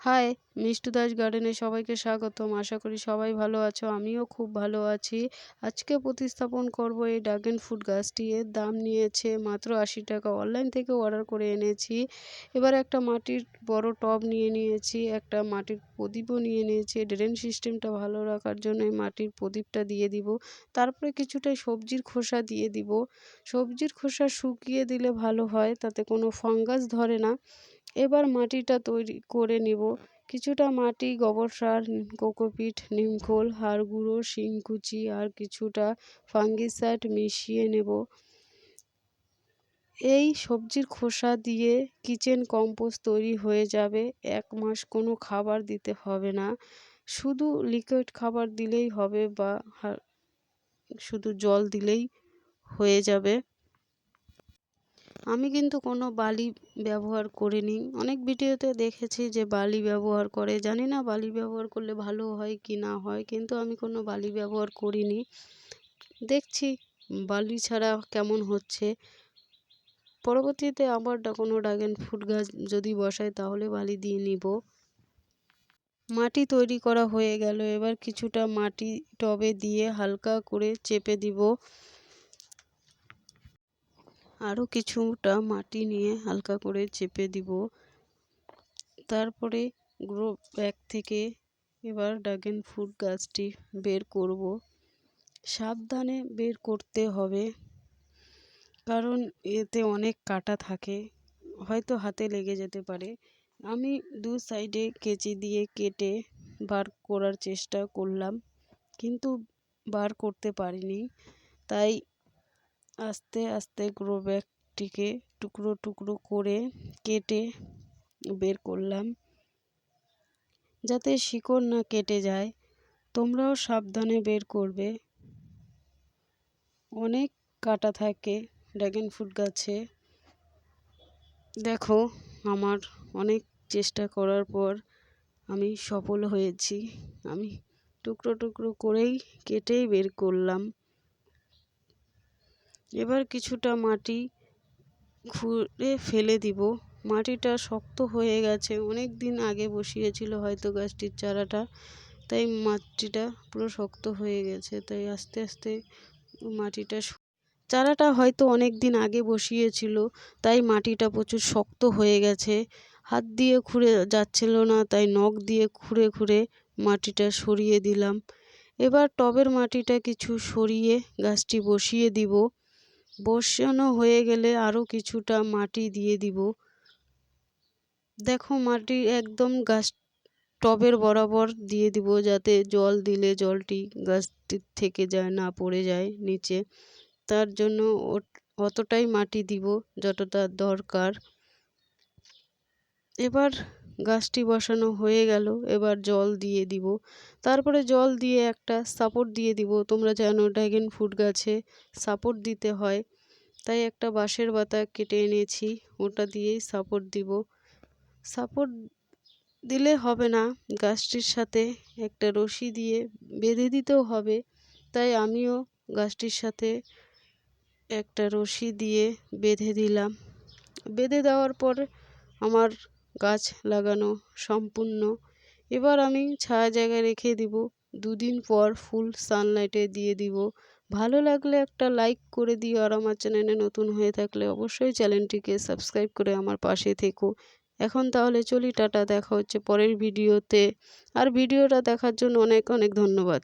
High, Mishtu Das গার্ডেনে সবাইকে স্বাগতম। আশা করি সবাই ভালো আছো, আমিও খুব ভালো আছি। আজকে প্রতিস্থাপন করব এই ড্রাগন ফ্রুট গাছটি। এর দাম নিয়েছে মাত্র আশি টাকা। অনলাইন থেকে অর্ডার করে এনেছি। এবার একটা মাটির বড় টব নিয়ে নিয়েছি, একটা মাটির প্রদীপও নিয়ে নিয়েছি। ড্রেন সিস্টেমটা ভালো রাখার জন্য এই মাটির প্রদীপটা দিয়ে দিব। তারপরে কিছুটা সবজির খোসা দিয়ে দিব। সবজির খোসা শুকিয়ে দিলে ভালো হয়, তাতে কোনো ফাঙ্গাস ধরে না। এবার মাটিটা তৈরি করে নেব। কিছুটা মাটি, গোবর সার, কোকোপিট, নিমখোল, হাড় গুঁড়ো শিংকুচি আর কিছুটা ফাঙ্গিসাইড মিশিয়ে নেব। এই সবজির খোসা দিয়ে কিচেন কম্পোস্ট তৈরি হয়ে যাবে। এক মাস কোনো খাবার দিতে হবে না। শুধু লিকুইড খাবার দিলেই হবে বা শুধু জল দিলেই হয়ে যাবে। আমি কিন্তু কোনো বালি ব্যবহার করিনি। অনেক ভিডিওতে দেখেছি যে বালি ব্যবহার করে। জানি না বালি ব্যবহার করলে ভালো হয় কি না হয়, কিন্তু আমি কোনো বালি ব্যবহার করিনি। দেখছি বালি ছাড়া কেমন হচ্ছে। পরবর্তীতে আবার কোনো ড্রাগন ফ্রুট গাছ যদি বসাই, তাহলে বালি দিয়ে নিব। মাটি তৈরি করা হয়ে গেল। এবার কিছুটা মাটি টবে দিয়ে হালকা করে চেপে দিব। আরও কিছুটা মাটি নিয়ে হালকা করে চেপে দিব। তারপরে গ্রো ব্যাগ থেকে এবার ড্রাগন ফ্রুট গাছটি বের করব। সাবধানে বের করতে হবে, কারণ এতে অনেক কাটা থাকে, হয়তো হাতে লেগে যেতে পারে। আমি দু সাইডে কেচি দিয়ে কেটে বার করার চেষ্টা করলাম, কিন্তু বার করতে পারিনি, তাই আস্তে আস্তে গ্রো ব্যাগটিকে টুকরো টুকরো করে কেটে বের করলাম। যাতে শিকড় না কেটে যায়, তোমরাও সাবধানে বের করবে। অনেক কাটা থাকে ড্রাগন ফ্রুট গাছে। দেখো, আমার অনেক চেষ্টা করার পর আমি সফল হয়েছি। আমি টুকরো টুকরো করেই কেটেই বের করলাম। এবার কিছুটা মাটি খুঁড়ে ফেলে দিব। মাটিটা শক্ত হয়ে গেছে। অনেক দিন আগে বসিয়েছিল হয়তো গাছটির চারাটা, তাই মাটিটা পুরো শক্ত হয়ে গেছে। তাই আস্তে আস্তে মাটিটা চারাটা হয়তো অনেক দিন আগে বসিয়েছিল, তাই মাটিটা প্রচুর শক্ত হয়ে গেছে। হাত দিয়ে খুঁড়ে যাচ্ছিল না, তাই নখ দিয়ে খুঁড়ে খুঁড়ে মাটিটা সরিয়ে দিলাম। এবার টবের মাটিটা কিছু সরিয়ে গাছটি বসিয়ে দিব। বসানো হয়ে গেলে আরও কিছুটা মাটি দিয়ে দিব। দেখো মাটি একদম গাছ টবের বরাবর দিয়ে দিব যাতে জল দিলে জলটি গাছটির থেকে যায়, না পড়ে যায় নিচে। তার জন্য অতটাই মাটি দিব যতটা দরকার। এবার গাছটি বসানো হয়ে গেল। এবার জল দিয়ে দিব। তারপরে জল দিয়ে একটা সাপোর্ট দিয়ে দিব। তোমরা জানো ড্রাগন ফ্রুট গাছে সাপোর্ট দিতে হয়। তাই একটা বাঁশের বাতা কেটে এনেছি। ওটা দিয়েই সাপোর্ট দিব। সাপোর্ট দিলে হবে না। গাছটির সাথে একটা রশি দিয়ে বেঁধে দিতেও হবে। তাই আমিও গাছটির সাথে একটা রশি দিয়ে বেঁধে দিলাম। বেঁধে দেওয়ার পর আমার গাছ লাগানো সম্পূর্ণ। এবার আমি ছায়া জায়গায় রেখে দিব। দুদিন পর ফুল সানলাইটে দিয়ে দিব। ভালো লাগলে একটা লাইক করে দিও আর আমার চ্যানেলে নতুন হয়ে থাকলে অবশ্যই চ্যানেলটিকে সাবস্ক্রাইব করে আমার পাশে থেকো। এখন তাহলে চলি, টাটা, দেখা হচ্ছে পরের ভিডিওতে। আর ভিডিওটা দেখার জন্য অনেক অনেক ধন্যবাদ।